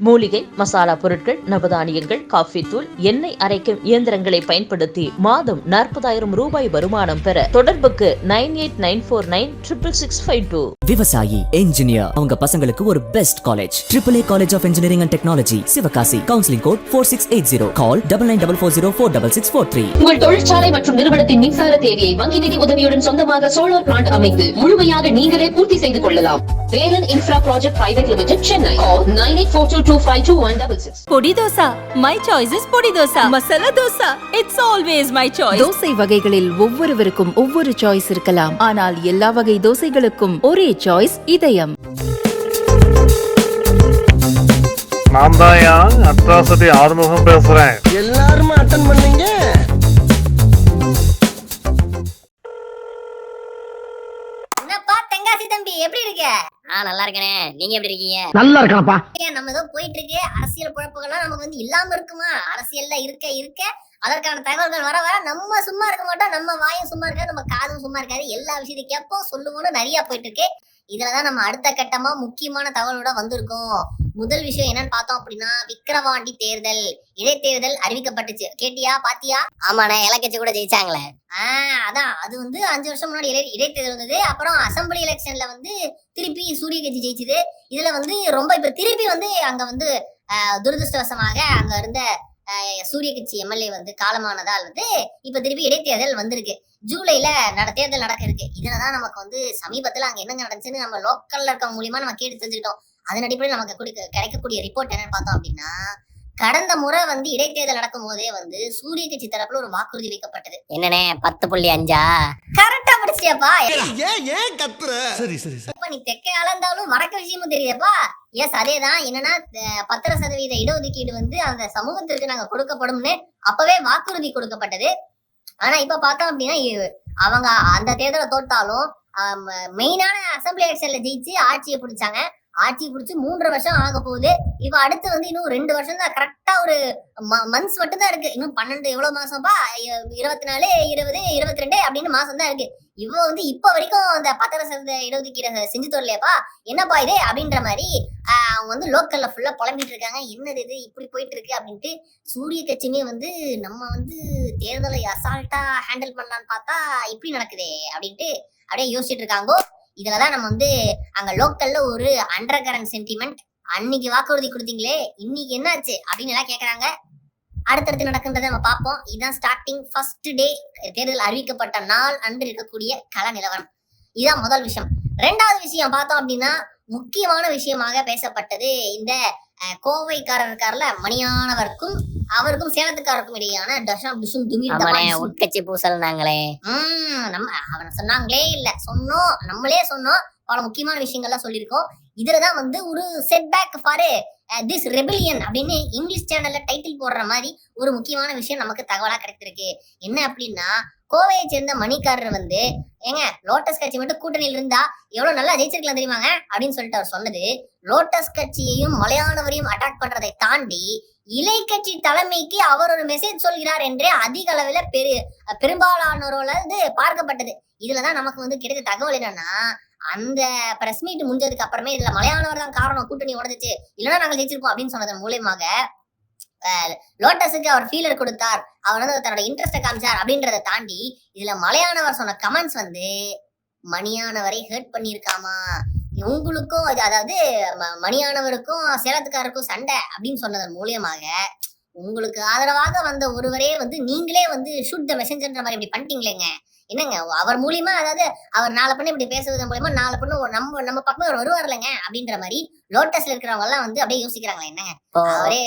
மூலிகை மசாலா பொருட்கள் நவதானியங்கள் காஃபி தூள் எண்ணெய் அரைக்கும் இயந்திரங்களை பயன்படுத்தி மாதம் நாற்பதாயிரம் ரூபாய் வருமானம் பெற தொடர்புக்கு nine eight nine four nine triple six five two. விவசாயி என்ஜினியர் அவங்க பசங்களுக்கு ஒரு best college triple A college of engineering and technology Sivakasi. Counselling code four six eight zero call double nine double four zero four double six four three உங்கள் தொழிற்சாலை மற்றும் நிறுவனத்தின் மின்சார தேவையை வங்கி நிதி உதவியுடன் சொந்தமாக சோலார் பிளான்ட் அமைத்து முழுமையாக நீங்களே பூர்த்தி செய்து கொள்ளலாம். Velan infra project private limited Chennai. Nine eight four two two five two one double six podi dosa. My choice is podi dosa. Masala dosa. It's always my choice dosa வகைகளில் ஒவ்வொருவருக்கும் ஒவ்வொரு choice இருக்கலாம். ஆனால் எல்லா வகை தோசைகளுக்கும் ஒரே சாய்ஸ் இதயம். நான் தான் அட்ராசிட்டி ஆறுமுகம் பேசுறேன்? எல்லாருமே நல்லா இருக்கனே. நீங்க எப்படி இருக்கீங்க? நல்லா இருக்கணப்பா ஏன் நம்ம ஏதோ போயிட்டு இருக்கு அரசியல் குழப்பங்கள்லாம் நமக்கு வந்து இல்லாம இருக்குமா? அரசியல்ல இருக்க இருக்க. அதற்கான தகவல்கள் வர வர நம்ம சும்மா இருக்க மாட்டோம். நம்ம வாயும் சும்மா இருக்காது நம்ம காதும் சும்மா இருக்காது. எல்லா விஷயத்தையும் கேட்போம் சொல்லுவோம்னு நிறைய போயிட்டு இருக்கு இதுலதான் நம்ம அடுத்த கட்டமா முக்கியமான தகவலோட வந்திருக்கோம். முதல் விஷயம் என்னன்னு பார்த்தோம் அப்படின்னா விக்கிரவாண்டி தேர்தல் இடைத்தேர்தல் அறிவிக்கப்பட்டுச்சு. கேட்டியா? பாத்தியா? ஆமாண்ணே இலக்கட்சி கூட ஜெயிச்சாங்களே. ஆஹ் அதான். அது வந்து அஞ்சு வருஷம் முன்னாடி இடை இடைத்தேர்தல் வந்தது. அப்புறம் அசம்பிளி எலெக்ஷன்ல வந்து திருப்பி சூரிய கட்சி ஜெயிச்சது. இதுல வந்து ரொம்ப இப்ப திருப்பி வந்து அங்க வந்து துரதிருஷ்டவசமாக அங்க இருந்த சூரிய கட்சி எம்எல்ஏ வந்து காலமானதால் வந்து இப்ப திருப்பி இடைத்தேர்தல் வந்திருக்கு. ஜூலைல நட தேர்தல் நடக்க இருக்கு. இதுலதான் நமக்கு வந்து சமீபத்துல அங்க என்ன நடந்துச்சுன்னு நம்ம லோக்கல்ல இருக்க மூலியமா நம்ம கேட்டு தெரிஞ்சுக்கிட்டோம். அதன் அடிப்படையில் நமக்கு குடிக்க- கிடைக்கக்கூடிய ரிப்போர்ட் என்னன்னு பார்த்தோம் அப்படின்னா கடந்த முறை வந்து இடைத்தேர்தல் நடக்கும் போதே வந்து சூரிய கட்சி தரப்புல ஒரு வாக்குறுதி வைக்கப்பட்டது. என்னனே பத்து புள்ளி அஞ்சா? கரெக்டா படிச்சியாப்பா ஏன் ஏன் கத்துற? சரி சரி இப்ப நீ தெற்கே அளந்தாலும் வடக்கு விஷயமும் தெரியுதப்பா. எஸ் அதேதான் என்னன்னா பத்தரை சதவீத இடஒதுக்கீடு வந்து அந்த சமூகத்திற்கு நாங்க கொடுக்கப்படும்னு அப்பவே வாக்குறுதி கொடுக்கப்பட்டது. ஆனா இப்ப பார்த்தோம் அப்படின்னா அவங்க அந்த தேர்தலை தோத்தாலும் மெயினான அசம்பிளி எலெக்ஷன்ல ஜெயிச்சு ஆட்சியை பிடிச்சாங்க. ஆட்சி பிடிச்சி மூன்றரை வருஷம் ஆக போகுது. இப்ப அடுத்து வந்து இன்னும் ரெண்டு வருஷம் தான் கரெக்டா ஒரு மந்த்ஸ் மட்டும் தான் இருக்கு. இன்னும் பன்னெண்டு எவ்வளவு மாசம்ப்பா? இருபத்தி நாலு இருபது இருபத்தி ரெண்டு அப்படின்னு மாசம் தான் இருக்கு. இவ வந்து இப்ப வரைக்கும் அந்த பத்திர சதவீத இடஒதுக்கீடு செஞ்சு தரலையாப்பா? என்னப்பா இது? அப்படின்ற மாதிரி அவங்க வந்து லோக்கல்ல ஃபுல்லா புலம்பிட்டு இருக்காங்க. என்னது இது? இப்படி போயிட்டு இருக்கு அப்படின்ட்டு சூரிய கட்சியுமே வந்து நம்ம வந்து தேர்தலை அசால்ட்டா ஹேண்டில் பண்ணலான்னு பார்த்தா இப்படி நடக்குதே அப்படின்ட்டு அப்படியே யோசிச்சுட்டு இருக்காங்க. இதுலதான் நம்ம வந்து அங்க லோக்கல்ல ஒரு அண்டர் கரண்ட் சென்டிமெண்ட் அன்னைக்கு வாக்குறுதி கொடுத்தீங்களே இன்னைக்கு என்னாச்சு அப்படின்னு எல்லாம் கேக்குறாங்க. அடுத்தடுத்து நடக்கின்றதை நம்ம பார்ப்போம். இதுதான் ஸ்டார்டிங் ஃபர்ஸ்ட் டே தேர்தல் அறிவிக்கப்பட்ட நாள் அன்று இருக்கக்கூடிய கள நிலவரம். இதுதான் முதல் விஷயம். ரெண்டாவது விஷயம் பார்த்தோம் அப்படின்னா முக்கியமான விஷயமாக பேசப்பட்டது இந்த கோவைக்காரர் இருக்கார்ல மணியானவருக்கும் அவருக்கும் சேலத்துக்காரருக்கும் இடையான டஷம் டிஷும் துமிர். உட்கட்சி பூசல் நாங்களே. உம் நம்ம அவன சொன்னாங்களே இல்ல. சொன்னோம் நம்மளே சொன்னோம். பல முக்கியமான விஷயங்கள்லாம் சொல்லியிருக்கோம். இதுலதான் வந்து ஒரு செட்பேக் ஃபார் திஸ் ரெபிலியன் அப்படின்னு இங்கிலீஷ் சேனல்ல டைட்டில் போடுற மாதிரி ஒரு முக்கியமான விஷயம் நமக்கு தகவலா கிடைத்திருக்கு. என்ன அப்படின்னா கோவையை சேர்ந்த மணிக்காரர் வந்து ஏங்க லோட்டஸ் கட்சி மட்டும் கூட்டணியில் இருந்தா எவ்வளவு நல்லா ஜெயிச்சிருக்கலாம் தெரியுமாங்க அப்படின்னு சொல்லிட்டு அவர் சொன்னது. லோட்டஸ் கட்சியையும் மலையாளவரையும் அட்டாக் பண்றதை தாண்டி இலை கட்சி தலைமைக்கு அவர் ஒரு மெசேஜ் சொல்கிறார் என்றே அதிக அளவில் பெரு பெரும்பாலானோரோட இது பார்க்கப்பட்டது. இதுலதான் நமக்கு வந்து கிடைத்த தகவல் என்னன்னா அந்த பிரஸ் மீட் முடிஞ்சதுக்கு அப்புறமே இதுல மலையாளவர் தான் காரணம் கூட்டணி உடஞ்சிச்சு. இல்லைன்னா நாங்கள் ஜெயிச்சிருப்போம் அப்படின்னு சொன்னதன் மூலியமாக லோட்டஸுக்கு அவர் ஃபீலர் கொடுத்தார். அவர் வந்து தன்னோட இன்ட்ரெஸ்ட்டை காமிச்சார் அப்படின்றத தாண்டி இதுல மலையானவர் சொன்ன கமெண்ட்ஸ் வந்து மணியானவரை ஹர்ட் பண்ணியிருக்காமா? உங்களுக்கும் அது- அதாவது மணியானவருக்கும் சேலத்துக்காரருக்கும் சண்டை அப்படின்னு சொன்னதன் மூலியமாக உங்களுக்கு ஆதரவாக வந்த ஒருவரே வந்து நீங்களே வந்து ஷூட் த மெசேஞ்சர்ன்ற மாதிரி இப்படி பண்ணிட்டீங்களேங்க. என்னங்க அவர் மூலியமா அதாவது அவர் நாலு பண்ணு இப்படி பேசுறது மூலியமா நாலு பண்ணு ஒரு நம்ம நம்ம பக்கம் அவர் வருவார்லங்க அப்படின்ற மாதிரி லோட்டஸ்ல இருக்கிறவங்க எல்லாம் வந்து அப்படியே யோசிக்கிறாங்களே என்னங்க? அவரே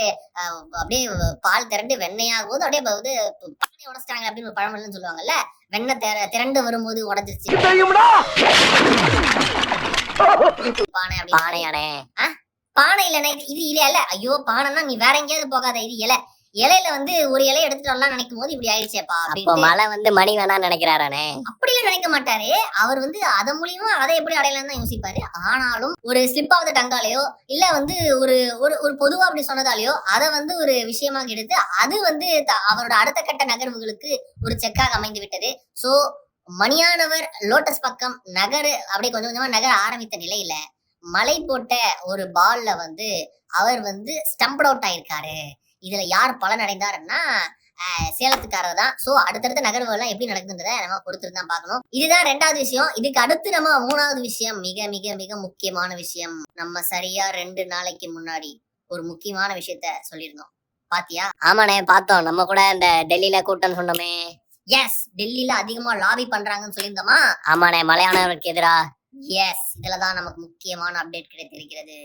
அப்படியே பால் திரண்டு வெண்ணையாகும் போது அப்படியே வந்து பானை உடைச்சிட்டாங்க அப்படின்னு ஒரு பழமொழின்னு சொல்லுவாங்கல்ல வெண்ணெய் திர- திரண்டு வரும்போது உடஞ்சிருச்சு. பானை அப்படி பானையானே பானை இல்லைண்ணே இது இது இலை ஐயோ பானைன்னா நீ வேற எங்கேயாவது போகாத இது இலை. இலையில வந்து ஒரு இலையை எடுத்துட்டு வரலாம் நினைக்கும் போது இப்படி ஆயிடுச்சேப்பா அப்போ மழை வந்து மணி வேணா நினைக்கிறாரானே? அப்படிலாம் நினைக்க மாட்டாரு. அவர் வந்து அதன் மூலியமா அதை எப்படி அடையலாம் தான் யோசிப்பாரு. ஆனாலும் ஒரு ஸ்லிப் ஆஃப் த டங்காலேயோ இல்ல வந்து ஒரு ஒரு ஒரு பொதுவா அப்படி சொன்னதாலேயோ அதை வந்து ஒரு விஷயமாக எடுத்து அது வந்து அவரோட அடுத்த கட்ட நகர்வுகளுக்கு ஒரு செக்காக அமைந்து விட்டது. சோ மணியானவர் லோட்டஸ் பக்கம் நகரு அப்படியே கொஞ்சம் கொஞ்சமா நகர ஆரம்பித்த நிலையில மலை போட்ட ஒரு பால்ல வந்து அவர் வந்து ஸ்டம்ப்ட் அவுட் ஆயிருக்காரு. இதுல யார் பலன் அடைந்தாருன்னா சேலத்துக்காரர் தான். சோ அடுத்தடுத்த நகர்வுகள்லாம் எப்படி நடக்குதுன்றத நம்ம பொறுத்திருந்து தான் பார்க்கணும். இதுதான் ரெண்டாவது விஷயம். இதுக்கு அடுத்து நம்ம மூணாவது விஷயம் மிக மிக மிக முக்கியமான விஷயம். நம்ம சரியா ரெண்டு நாளைக்கு முன்னாடி ஒரு முக்கியமான விஷயத்த சொல்லியிருந்தோம். பாத்தியா? ஆமாண்ணே பார்த்தோம். நம்ம கூட இந்த டெல்லியில கூட்டம் சொன்னோமே. எஸ் டெல்லியில அதிகமா லாபி பண்றாங்கன்னு சொல்லியிருந்தோமா? ஆமாண்ணே மலையாளருக்கு எதிரா எஸ் இதுலதான் நமக்கு முக்கியமான அப்டேட் கிடைத்திருக்கிறது.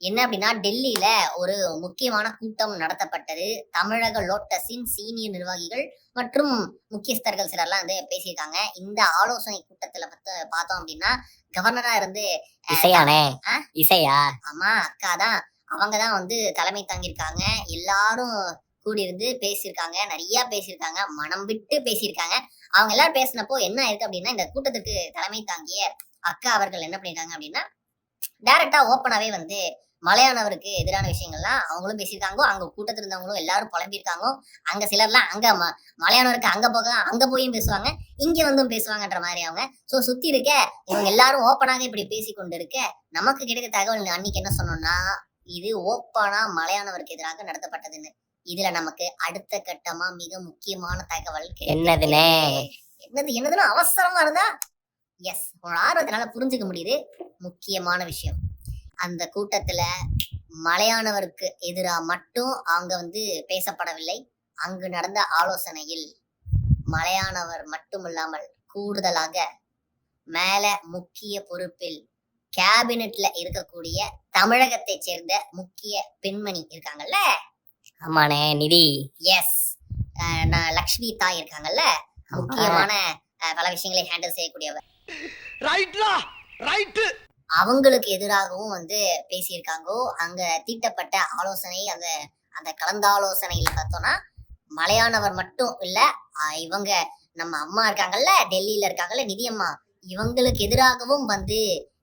என்ன அப்படின்னா டெல்லியில ஒரு முக்கியமான கூட்டம் நடத்தப்பட்டது. தமிழக லோட்டஸின் சீனியர் நிர்வாகிகள் மற்றும் முக்கியஸ்தர்கள் சிலர்லாம் வந்து பேசியிருக்காங்க. இந்த ஆலோசனை கூட்டத்துல பத்த பார்த்தோம் அப்படின்னா கவர்னரா இருந்து? இசையா? ஆமா அக்கா தான் அவங்க தான் வந்து தலைமை தாங்கியிருக்காங்க. எல்லாரும் கூடியிருந்து பேசியிருக்காங்க. நிறைய பேசியிருக்காங்க. மனம் விட்டு பேசியிருக்காங்க. அவங்க எல்லாரும் பேசினப்போ என்ன ஆயிருக்கு அப்படின்னா இந்த கூட்டத்துக்கு தலைமை தாங்கிய அக்கா அவர்கள் என்ன பண்ணிருக்காங்க அப்படின்னா டைரக்டா ஓப்பனாவே வந்து மலையானவருக்கு எதிரான விஷயங்கள்லாம் அவங்களும் பேசியிருக்காங்க. அங்க கூட்டத்தில் இருந்தவங்களும் எல்லாரும் புலம்பியிருக்காங்க. அங்க சிலர்லாம் அங்க ம- மலையானவருக்கு அங்க போக அங்க போயும் பேசுவாங்க. இங்க வந்தும் பேசுவாங்கன்ற மாதிரி அவங்க. சோ சுத்தி இருக்க இவங்க எல்லாரும் ஓப்பனாக இப்படி பேசி கொண்டு இருக்க நமக்கு கிடைத்த தகவல் அன்னைக்கு என்ன சொன்னோம்னா இது ஓப்பனா மலையானவருக்கு எதிராக நடத்தப்பட்டதுன்னு. இதுல நமக்கு அடுத்த கட்டமா மிக முக்கியமான தகவல். என்னதுண்ணே என்னது என்னதுன்னு அவசரமா இருந்தா எஸ் உன் ஆர்வத்தினால புரிஞ்சுக்க முடியுது. முக்கியமான விஷயம். அந்த கூட்டத்துல மலையானவருக்கு எதிரா மட்டும் அங்க வந்து பேசப்படவில்லை. அங்கு நடந்த ஆலோசனையில் மலையானவர் மட்டுமில்லாமல் கூடுதலாக மேல முக்கிய பொறுப்பில் கேபினெட்ல இருக்கக்கூடிய தமிழகத்தை சேர்ந்த முக்கிய பெண்மணி இருக்காங்கல்ல? ஆமாண்ணே நிதி. எஸ் லக்ஷ்மி தாய் இருக்காங்கல்ல? முக்கியமான பல விஷயங்களை ஹேண்டில் செய்யக்கூடியவர். ரைட்லா ரைட்டு. அவங்களுக்கு எதிராகவும் வந்து பேசியிருக்காங்கோ அங்க தீட்டப்பட்ட ஆலோசனை அந்த அந்த கலந்தாலோசனையில பார்த்தோம்னா மலையானவர் மட்டும் இல்ல இவங்க நம்ம அம்மா இருக்காங்கல்ல டெல்லியில இருக்காங்கல்ல நிதியம்மா இவங்களுக்கு எதிராகவும் வந்து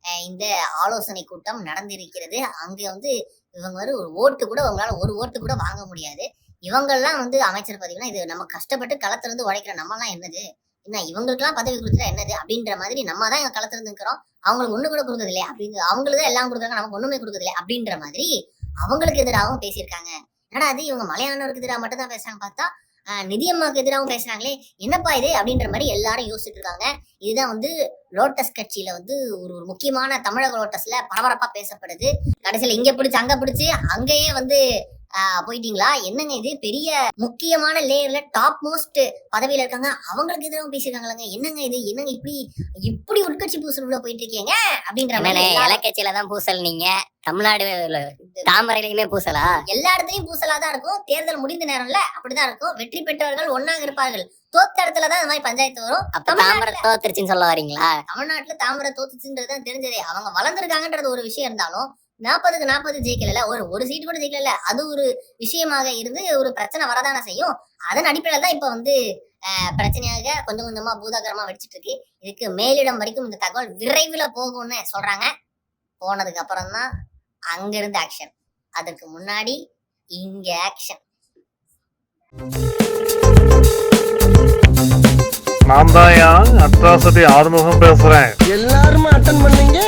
அஹ், இந்த ஆலோசனை கூட்டம் நடந்திருக்கிறது. அங்க வந்து இவங்க வந்து ஒரு ஓட்டு கூட அவங்களால ஒரு ஓட்டு கூட வாங்க முடியாது. இவங்கெல்லாம் வந்து அமைச்சர் பதவினா இது நம்ம கஷ்டப்பட்டு களத்துல இருந்து உழைக்கிற நம்மலாம் என்னது? என்ன இவங்களுக்கெல்லாம் பதவி கொடுத்துட்டா என்னது? அப்படின்ற மாதிரி நம்ம தான் எங்க களத்துல இருந்து இருக்கிறோம் அவங்களுக்கு ஒண்ணு கூட கொடுக்கறது இல்லையா? அப்படிங்க அவங்களுக்கு தான் எல்லாம் கொடுக்குறாங்க நமக்கு ஒண்ணுமே கொடுக்கறது இல்லையா? அப்படின்ற மாதிரி அவங்களுக்கு எதிராகவும் பேசியிருக்காங்க. என்னடா அது இவங்க மலையானவருக்கு எதிராக மட்டும் தான் பேசுறாங்க பார்த்தா நிதியம்மாவுக்கு எதிராகவும் பேசுறாங்களே என்னப்பா இது? அப்படின்ற மாதிரி எல்லாரும் யோசிச்சுட்டு இருக்காங்க. இதுதான் வந்து லோட்டஸ் கட்சியில வந்து ஒரு ஒரு முக்கியமான தமிழக லோட்டஸ்ல பரபரப்பா பேசப்படுது. கடைசியில இங்க பிடிச்சு அங்க பிடிச்சு அங்கேயே வந்து போயிட்டீங்களா? என்னங்க இது? பெரிய முக்கியமான லேயர்ல டாப் மோஸ்ட் பதவியில இருக்காங்க. அவங்களுக்கு எதிராகவும் பேசியிருக்காங்களாங்க என்னங்க இது? என்னங்க இப்படி இப்படி உட்கட்சி பூசல் உள்ள போயிட்டு இருக்கீங்க அப்படின்ற மாதிரி இலக்கட்சியில தான் பூசல் நீங்க. தமிழ்நாடு தாமரையிலுமே பூசலா? எல்லா இடத்துலயும் பூசலா தான் இருக்கும். தேர்தல் முடிந்த நேரம்ல அப்படிதான் இருக்கும். வெற்றி பெற்றவர்கள் ஒன்னாக இருப்பார்கள். தோத்த இடத்துல தான் இந்த மாதிரி பஞ்சாயத்து வரும். அப்ப தாமரை தோத்துருச்சுன்னு சொல்ல வரீங்களா? தமிழ்நாட்டுல தாமரை தோத்துச்சுன்றது தான் தெரிஞ்சதே. அவங்க வளர்ந்துருக்காங்கன்றது ஒரு விஷயம் இருந்தாலும் நாற்பதுக்கு நாற்பது ஜெயிக்கல ஒரு ஒரு சீட் கூட ஜெயிக்கல அது ஒரு விஷயமாக இருந்து ஒரு பிரச்சனை வரதானே செய்யும். அதன் அடிப்படையில தான் இப்ப வந்து பிரச்சனையாக கொஞ்சம் கொஞ்சமா பூதாகரமா வெடிச்சிட்டு இருக்கு இதுக்கு மேலிடம் வரைக்கும் இந்த தகவல் விரைவில் போகும்னு சொல்றாங்க. போனதுக்கு அப்புறம் தான் அங்க இருந்து ஆக்ஷன் அதுக்கு முன்னாடி இங்க ஆக்ஷன் நான் தான் அட்ராசிட்டி ஆறுமுகம் பேசுறேன். எல்லாருமே அட்டன் பண்ணீங்க?